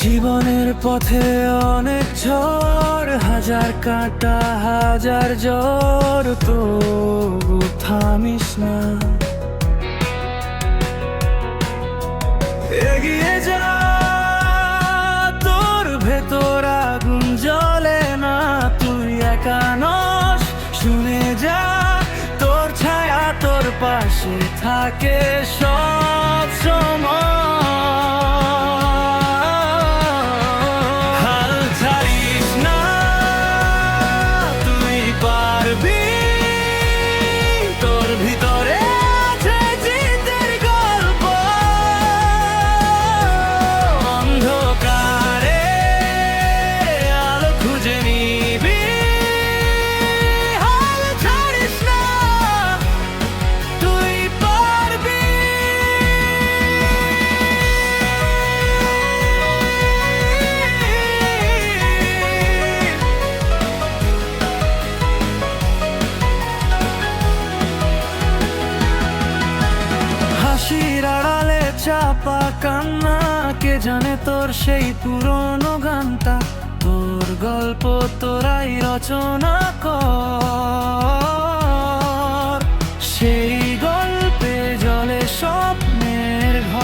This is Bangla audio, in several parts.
জীবনের পথে অনেক ঝড় হাজার কাঁটা হাজার জ্বর তো থামিস না। এগিয়ে যা। পাশে থাকে চাপা কান্না, কে জানে তোর সেই পুরনো গানটা? তোর গল্প তোরাই রচনা কর। সেই গল্পে জলে স্বপ্নের ঘর।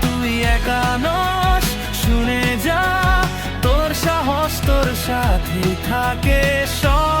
তুই একা নস, শুনে যা, তোর সাহস তোর সাথে থাকে সব।